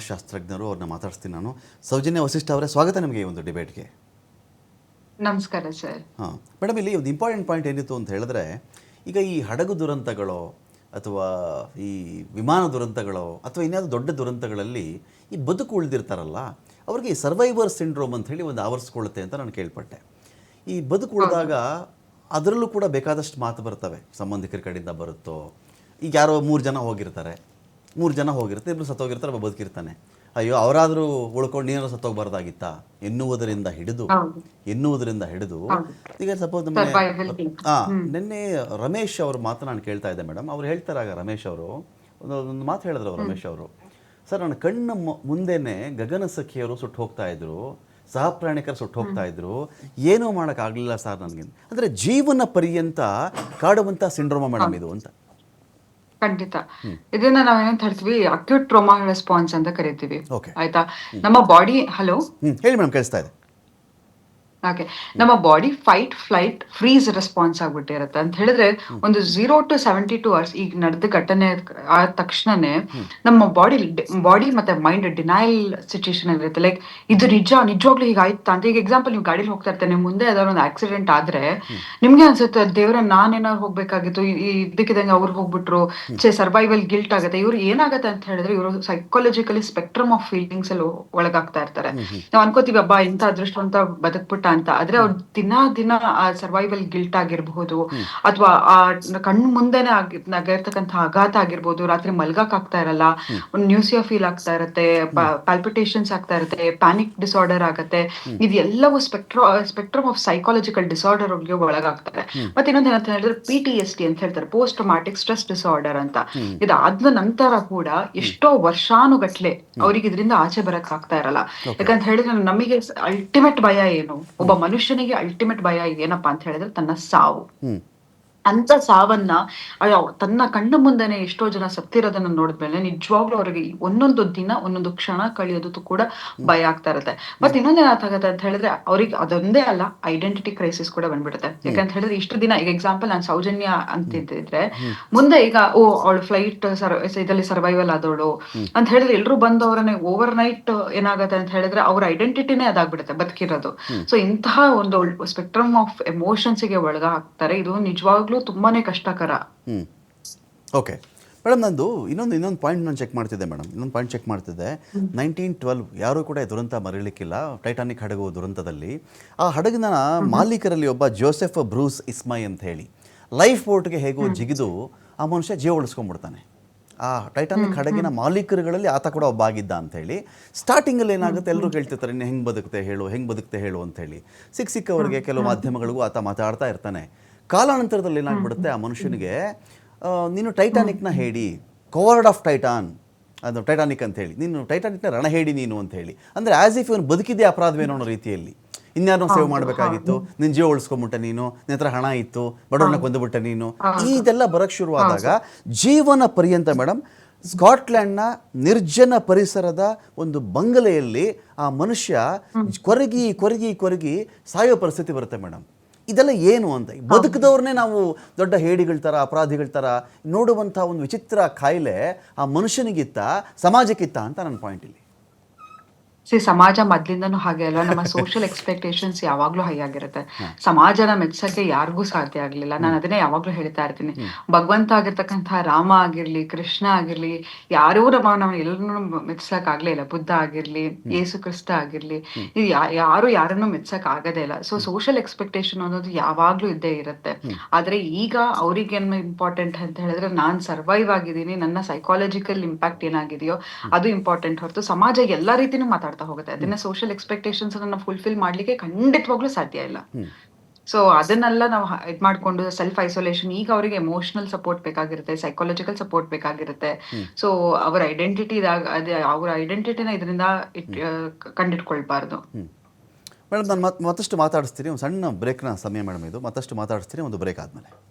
ಶಾಸ್ತ್ರಜ್ಞರು ಅವ್ರನ್ನ ಮಾತಾಡಿಸ್ತೀನಿ ನಾನು. ಸೌಜನ್ಯ ವಸಿಷ್ಠ ಅವರೇ ಸ್ವಾಗತ ನಿಮಗೆ ಈ ಒಂದು ಡಿಬೇಟ್ಗೆ. ನಮಸ್ಕಾರ ಸರ್. ಹಾಂ ಮೇಡಮ್ ಇಲ್ಲಿ ಒಂದು ಇಂಪಾರ್ಟೆಂಟ್ ಪಾಯಿಂಟ್ ಏನಿತ್ತು ಅಂತ ಹೇಳಿದ್ರೆ ಈಗ ಈ ಹಡಗು ದುರಂತಗಳು ಅಥವಾ ಈ ವಿಮಾನ ದುರಂತಗಳು ಅಥವಾ ಇನ್ಯಾವುದೋ ದೊಡ್ಡ ದುರಂತಗಳಲ್ಲಿ ಈ ಬದುಕು ಉಳಿದಿರ್ತಾರಲ್ಲ ಅವ್ರಿಗೆ ಈ ಸರ್ವೈವರ್ ಸಿಂಡ್ರೋಮ್ ಅಂತ ಹೇಳಿ ಒಂದು ಆವರಿಸ್ಕೊಳ್ಳುತ್ತೆ ಅಂತ ನಾನು ಕೇಳ್ಪಟ್ಟೆ. ಈ ಬದುಕು ಉಳಿದಾಗ ಅದರಲ್ಲೂ ಕೂಡ ಬೇಕಾದಷ್ಟು ಮಾತು ಬರ್ತವೆ. ಸಂಬಂಧಿಕರ ಕಡೆಯಿಂದ ಬರುತ್ತೋ ಈಗ ಯಾರೋ ಮೂರು ಜನ ಹೋಗಿರ್ತಾರೆ. ಮೂರು ಜನ ಹೋಗಿರ್ತಾರೆ ಇಬ್ಬರು ಸತ್ತೋಗಿರ್ತಾರೆ ಒಬ್ಬ ಬದುಕಿರ್ತಾನೆ. ಅಯ್ಯೋ ಅವರಾದರೂ ಉಳ್ಕೊಂಡು ನೀರು ಸತ್ತೋಗ್ಬಾರ್ದಾಗಿತ್ತಾ? ಎನ್ನುವುದರಿಂದ ಹಿಡಿದು. ಎನ್ನುವುದರಿಂದ ಹಿಡಿದು ಈಗ ಸಪೋಸ್ ನಮಗೆ ಹಾಂ ನಿನ್ನೆ ರಮೇಶ್ ಅವರು ಮಾತು ನಾನು ಕೇಳ್ತಾ ಇದ್ದೆ ಮೇಡಮ್. ಅವ್ರು ಹೇಳ್ತಾರೆ ಆಗ ರಮೇಶ್ ಅವರು. ಒಂದು ಒಂದು ಮಾತು ಹೇಳಿದ್ರು ಅವ್ರು ರಮೇಶ್ ಅವರು. ಸರ್ ನನ್ನ ಕಣ್ಣ ಮುಂದೆನೆ ಗಗನ ಸಖಿಯವರು ಸುಟ್ಟು ಹೋಗ್ತಾ ಇದ್ರು. ಸಹ ಪ್ರಯಾಣಿಕರು ಸುಟ್ಟು ಹೋಗ್ತಾ ಇದ್ರು. ಏನೂ ಮಾಡೋಕ್ಕಾಗಲಿಲ್ಲ ಸರ್ ನನಗೆ ಅಂದರೆ ಜೀವನ ಪರ್ಯಂತ ಕಾಡುವಂಥ ಸಿಂಡ್ರೋಮ ಮೇಡಮ್ ಇದು ಅಂತ. ಖಂಡಿತ. ಇದನ್ನ ನಾವೇನಂತ ಹೇಳ್ತೀವಿ ಅಕ್ಯೂಟ್ ಟ್ರೋಮಾ ರೆಸ್ಪಾನ್ಸ್ ಅಂತ ಕರಿತೀವಿ. ಆಯ್ತಾ? ನಮ್ಮ ಬಾಡಿ ಹಲೋ ಹೇಳಿ ಮೇಡಮ್ ಕೇಳಿಸ್ತಾ ಇದೆ. ಓಕೆ ನಮ್ಮ body fight flight freeze response ಆಗ್ಬಿಟ್ಟಿರುತ್ತೆ. ಅಂತ ಹೇಳಿದ್ರೆ ಒಂದು zero to seventy two hours ಈಗ ನಡೆದ ಘಟನೆ ಆದ ತಕ್ಷಣನೇ ನಮ್ಮ ಬಾಡಿ ಬಾಡಿ ಮತ್ತೆ ಮೈಂಡ್ ಡಿನೈಲ್ ಸಿಚುಯೇಷನ್ ಇರುತ್ತೆ. ಲೈಕ್ ಇದು ನಿಜ ನಿಜವಾಗ್ಲೂ ಈಗ ಆಯ್ತಾ ಅಂತ. ಈಗ ಎಕ್ಸಾಂಪಲ್ ನೀವು ಗಾಡಿಲಿ ಹೋಗ್ತಾ ಇರ್ತಾನೆ ಮುಂದೆ ಯಾವ್ದಾದ್ರು ಒಂದು ಆಕ್ಸಿಡೆಂಟ್ ಆದ್ರೆ ನಿಮ್ಗೆ ಅನ್ಸುತ್ತೆ ದೇವ್ರ ನಾನೇನಾದ್ರು ಹೋಗ್ಬೇಕಾಗಿತ್ತು ಇದಕ್ಕಿದಂಗೆ ಅವ್ರು ಹೋಗ್ಬಿಟ್ರು ಚೆ ಸರ್ವೈವಲ್ ಗಿಲ್ಟ್ ಆಗುತ್ತೆ. ಇವ್ರು ಏನಾಗುತ್ತೆ ಅಂತ ಹೇಳಿದ್ರೆ ಇವರು ಸೈಕಾಲಜಿಕಲಿ ಸ್ಪೆಕ್ಟ್ರಮ್ ಆಫ್ ಫೀಲಿಂಗ್ಸ್ ಅಲ್ಲಿ ಒಳಗಾಗ್ತಾ ಇರ್ತಾರೆ. ನಾವು ಅನ್ಕೋತೀವಿ ಅಬ್ಬಾ ಇಂಥ ಅದೃಷ್ಟವಂತ ಬದುಕ್ಬಿಟ್ಟ ಅಂತ. ಆದ್ರೆ ಅವ್ರು ದಿನ ದಿನ ಆ ಸರ್ವೈವಲ್ ಗಿಲ್ಟ್ ಆಗಿರ್ಬಹುದು ಅಥವಾ ಆ ಕಣ್ಣು ಮುಂದೆನೆ ಆಗಿರ್ತಕ್ಕಂಥ ಆಘಾತ ಆಗಿರ್ಬೋದು ರಾತ್ರಿ ಮಲ್ಗಕ್ ಆಗ್ತಾ ಇರಲ್ಲ ಒಂದು ನ್ಯೂಸಿಯಾ ಫೀಲ್ ಆಗ್ತಾ ಇರುತ್ತೆ ಪಾಲ್ಪಿಟೇಷನ್ಸ್ ಆಗ್ತಾ ಇರುತ್ತೆ ಪ್ಯಾನಿಕ್ ಡಿಸಾರ್ಡರ್ ಆಗತ್ತೆ ಇದೆಲ್ಲವೂ spectro spectrum of psychological disorder ಅವ್ರಿಗೆ ಒಳಗಾಗ್ತಾರೆ. ಮತ್ತೆ ಇನ್ನೊಂದು ಏನಂತ ಹೇಳಿದ್ರೆ ಪಿ ಟಿ ಎಸ್ ಟಿ ಅಂತ ಹೇಳ್ತಾರೆ ಪೋಸ್ಟ್ ಟ್ರೊಮ್ಯಾಟಿಕ್ ಸ್ಟ್ರೆಸ್ ಡಿಸಾರ್ಡರ್ ಅಂತ ಇದಾದ ನಂತರ ಕೂಡ ಎಷ್ಟೋ ವರ್ಷಾನುಗಟ್ಲೆ ಅವ್ರಿಗೆ ಇದರಿಂದ ಆಚೆ ಬರಕ್ ಆಗ್ತಾ ಇರಲ್ಲ. ಯಾಕಂತ ಹೇಳಿದ್ರೆ ನಮಗೆ ಅಲ್ಟಿಮೇಟ್ ಭಯ ಏನು? ಒಬ್ಬ ಮನುಷ್ಯನಿಗೆ ಅಲ್ಟಿಮೇಟ್ ಭಯ ಏನಪ್ಪಾ ಅಂತ ಹೇಳಿದ್ರೆ ತನ್ನ ಸಾವು. ಅಂತ ಸಾವನ್ನ ಅಯ್ಯೋ, ತನ್ನ ಕಣ್ಣ ಮುಂದೆನೆ ಎಷ್ಟೋ ಜನ ಸತ್ತಿರೋದನ್ನ ನೋಡಿದ್ಮೇಲೆ ನಿಜವಾಗ್ಲೂ ಅವ್ರಿಗೆ ಒಂದೊಂದು ದಿನ ಒಂದೊಂದು ಕ್ಷಣ ಕಳಿಯೋದು ಕೂಡ ಭಯ ಆಗ್ತಾ ಇರುತ್ತೆ. ಮತ್ತೆ ಇನ್ನೊಂದ್ ಏನಾಗುತ್ತೆ ಅಂತ ಹೇಳಿದ್ರೆ ಅವ್ರಿಗೆ ಅದೊಂದೇ ಅಲ್ಲ ಐಡೆಂಟಿಟಿ ಕ್ರೈಸಿಸ್ ಕೂಡ ಬಂದ್ಬಿಡುತ್ತೆ. ಯಾಕಂತ ಹೇಳಿದ್ರೆ ಇಷ್ಟು ದಿನ ಈಗ ಎಕ್ಸಾಂಪಲ್ ನಾನು ಸೌಜನ್ಯ ಅಂತಿದ್ರೆ ಮುಂದೆ ಈಗ ಓ ಅವಳು ಫ್ಲೈಟ್ ಇದರಲ್ಲಿ ಸರ್ವೈವಲ್ ಆದವಳು ಅಂತ ಹೇಳಿದ್ರೆ ಎಲ್ರು ಬಂದವರನ್ನೇ ಓವರ್ ನೈಟ್ ಏನಾಗತ್ತೆ ಅಂತ ಹೇಳಿದ್ರೆ ಅವ್ರ ಐಡೆಂಟಿಟಿನೇ ಅದಾಗ್ಬಿಡುತ್ತೆ ಬದುಕಿರೋದು. ಸೊ ಇಂತಹ ಒಂದು ಸ್ಪೆಕ್ಟ್ರಮ್ ಆಫ್ ಎಮೋಷನ್ಸ್ಗೆ ಒಳಗಾಗ್ತಾರೆ. ಇದು ನಿಜವಾಗ್ಲೂ ತುಂಬಾನೇ ಕಷ್ಟಕರ. ಹ್ಞೂ ಓಕೆ ಮೇಡಮ್ ನಂದು ಇನ್ನೊಂದು ಇನ್ನೊಂದು ಪಾಯಿಂಟ್ ನಾನು ಚೆಕ್ ಮಾಡ್ತಿದ್ದೆ ಮೇಡಮ್ ಇನ್ನೊಂದು ಪಾಯಿಂಟ್ ಚೆಕ್ ಮಾಡ್ತಿದ್ದೆ. ನೈನ್ಟೀನ್ ಟ್ವೆಲ್ವ್ ಯಾರೂ ಕೂಡ ಈ ದುರಂತ ಮರೀಲಿಕ್ಕಿಲ್ಲ. ಟೈಟಾನಿಕ್ ಹಡಗು ದುರಂತದಲ್ಲಿ. ಆ ಹಡಗಿನ ಮಾಲೀಕರಲ್ಲಿ ಒಬ್ಬ ಜೋಸೆಫ್ ಬ್ರೂಸ್ ಇಸ್ಮೈ ಅಂತ ಹೇಳಿ. ಲೈಫ್ ಬೋಟ್ಗೆ ಹೇಗೋ ಜಿಗಿದು ಆ ಮನುಷ್ಯ ಜೀವ ಉಳಿಸ್ಕೊಂಡ್ಬಿಡ್ತಾನೆ. ಆ ಟೈಟಾನಿಕ್ ಹಡಗಿನ ಮಾಲೀಕರುಗಳಲ್ಲಿ ಆತ ಕೂಡ ಒಬ್ಬ ಆಗಿದ್ದ ಅಂತ ಹೇಳಿ. ಸ್ಟಾರ್ಟಿಂಗಲ್ಲಿ ಏನಾಗುತ್ತೆ? ಎಲ್ಲರೂ ಕೇಳ್ತಿರ್ತಾರೆ ಇನ್ನು ಹೆಂಗೆ ಬದುಕ್ತೆ ಹೇಳು ಹೆಂಗೆ ಬದುಕ್ತೆ ಹೇಳು ಅಂತ ಹೇಳಿ. ಸಿಕ್ಕ ಸಿಕ್ಕವರಿಗೆ ಕೆಲವು ಮಾಧ್ಯಮಗಳಿಗೂ ಆತ ಮಾತಾಡ್ತಾ ಇರ್ತಾನೆ. ಕಾಲಾನಂತರದಲ್ಲಿ ಏನಾಗ್ಬಿಡುತ್ತೆ ಆ ಮನುಷ್ಯನಿಗೆ ನೀನು ಟೈಟಾನಿಕ್ನ ಹೇಳಿ ಕವರ್ಡ್ ಆಫ್ ಟೈಟಾನ್ ಅದು ಟೈಟಾನಿಕ್ ಅಂತ ಹೇಳಿ. ನೀನು ಟೈಟಾನಿಕ್ನ ರಣ ಹೇಳಿ ನೀನು ಅಂತ ಹೇಳಿ. ಅಂದರೆ ಆಸ್ ಇಫ್ ಇವನು ಬದುಕಿದ್ದೇ ಅಪರಾಧವೇನೋ ಅನ್ನೋ ರೀತಿಯಲ್ಲಿ. ಇನ್ಯಾರನ್ನೋ ಸೇವ್ ಮಾಡಬೇಕಾಗಿತ್ತು ನಿನ್ನ ಜೀವ ಉಳಿಸ್ಕೊಂಬಿಟ್ಟೆ ನೀನು ನಿನ್ನ ಹತ್ರ ಹಣ ಇತ್ತು ಬಡವರನ್ನ ಕೊಂದುಬಿಟ್ಟೆ ನೀನು. ಇದೆಲ್ಲ ಬರಕ್ಕೆ ಶುರುವಾದಾಗ ಜೀವನ ಪರ್ಯಂತ ಮೇಡಮ್ ಸ್ಕಾಟ್ಲ್ಯಾಂಡ್ನ ನಿರ್ಜನ ಪರಿಸರದ ಒಂದು ಬಂಗಲೆಯಲ್ಲಿ ಆ ಮನುಷ್ಯ ಕೊರಗಿ ಕೊರಗಿ ಕೊರಗಿ ಸಾಯೋ ಪರಿಸ್ಥಿತಿ ಬರುತ್ತೆ ಮೇಡಮ್ ಇದೆಲ್ಲ ಏನು ಅಂತ? ಬದುಕದವ್ರನ್ನೇ ನಾವು ದೊಡ್ಡ ಹೇಡಿಗಳ ಥರ ಅಪರಾಧಿಗಳ ಥರ ನೋಡುವಂಥ ಒಂದು ವಿಚಿತ್ರ ಕಾಯಿಲೆ ಆ ಮನುಷ್ಯನಿಗಿತ್ತ ಸಮಾಜಕ್ಕಿತ್ತ ಅಂತ ನನ್ನ ಪಾಯಿಂಟ್ ಇಲ್ಲಿ. ಸಿ ಸಮಾಜ ಮೊದ್ಲಿಂದನೂ ಹಾಗೆ ಅಲ್ಲ ನಮ್ಮ ಸೋಷಿಯಲ್ ಎಕ್ಸ್ಪೆಕ್ಟೇಷನ್ಸ್ ಯಾವಾಗ್ಲೂ ಹೈ ಆಗಿರುತ್ತೆ. ಸಮಾಜನ ಮೆಚ್ಚಕ್ಕೆ ಯಾರಿಗೂ ಸಾಧ್ಯ ಆಗ್ಲಿಲ್ಲ. ನಾನು ಅದನ್ನೇ ಯಾವಾಗ್ಲೂ ಹೇಳ್ತಾ ಇರ್ತೀನಿ. ಭಗವಂತ ಆಗಿರ್ತಕ್ಕಂಥ ರಾಮ ಆಗಿರ್ಲಿ ಕೃಷ್ಣ ಆಗಿರ್ಲಿ ಯಾರೂ ನಮ್ಮ ನಾವು ಎಲ್ಲರೂ ಮೆಚ್ಚಕ್ ಆಗ್ಲೇ ಇಲ್ಲ. ಬುದ್ಧ ಆಗಿರ್ಲಿ ಯೇಸು ಕ್ರಿಸ್ತ ಆಗಿರ್ಲಿ ಇದು ಯಾರು ಯಾರನ್ನು ಮೆಚ್ಚಕ್ ಆಗದೇ ಇಲ್ಲ. ಸೊ ಸೋಷಿಯಲ್ ಎಕ್ಸ್ಪೆಕ್ಟೇಷನ್ ಅನ್ನೋದು ಯಾವಾಗ್ಲೂ ಇದ್ದೇ ಇರುತ್ತೆ. ಆದ್ರೆ ಈಗ ಅವ್ರಿಗೆ ಏನು ಇಂಪಾರ್ಟೆಂಟ್ ಅಂತ ಹೇಳಿದ್ರೆ ನಾನ್ ಸರ್ವೈವ್ ಆಗಿದ್ದೀನಿ ನನ್ನ ಸೈಕಾಲಜಿಕಲ್ ಇಂಪ್ಯಾಕ್ಟ್ ಏನಾಗಿದೆಯೋ ಅದು ಇಂಪಾರ್ಟೆಂಟ್ ಹೊರತು ಸಮಾಜ ಎಲ್ಲಾ ರೀತಿನೂ ಮಾತಾಡ್ತಾ ಹೋಗುತ್ತೆ. ಅದನ್ನ ಸೋಷಿಯಲ್ ಎಕ್ಸ್ಪೆಕ್ಟೇಷನ್ಸ್ ಅನ್ನ ಫುಲ್ಫಿಲ್ ಮಾಡ್ಲಿಕ್ಕೆ ಖಂಡಿತವಾಗ್ಲೂ ಸಾಧ್ಯ ಇಲ್ಲ. ಸೊ ಅದನ್ನೆಲ್ಲ ನಾವು ಇದ್ ಮಾಡ್ಕೊಂಡು ಸೆಲ್ಫ್ ಐಸೋಲೇಷನ್ ಈಗ ಅವರಿಗೆ ಎಮೋಷನಲ್ ಸಪೋರ್ಟ್ ಬೇಕಾಗಿರುತ್ತೆ ಸೈಕಾಲಜಿಕಲ್ ಸಪೋರ್ಟ್ ಬೇಕಾಗಿರುತ್ತೆ. ಸೊ ಅವರ ಐಡೆಂಟಿಟಿ ಅದೇ ಅವರ ಐಡೆಂಟಿಟಿನ ಇದರಿಂದ ಇಟ್ ಕಂಡಿಟ್ಕೊಳ್ಬಾರ್ದು. ಮೇಡಮ್ ನಾನು ಮತ್ತೆ ಮತ್ತಷ್ಟು ಮಾತಾಡಿಸ್ತೀನಿ. ಒಂದು ಸಣ್ಣ ಬ್ರೇಕ್ನ ಸಮಯ ಮೇಡಮ್ ಇದು. ಮತ್ತಷ್ಟು ಮಾತಾಡಿಸ್ತೀನಿ. ಒಂದು ಬ್ರೇಕ್ ಆದಮೇಲೆ.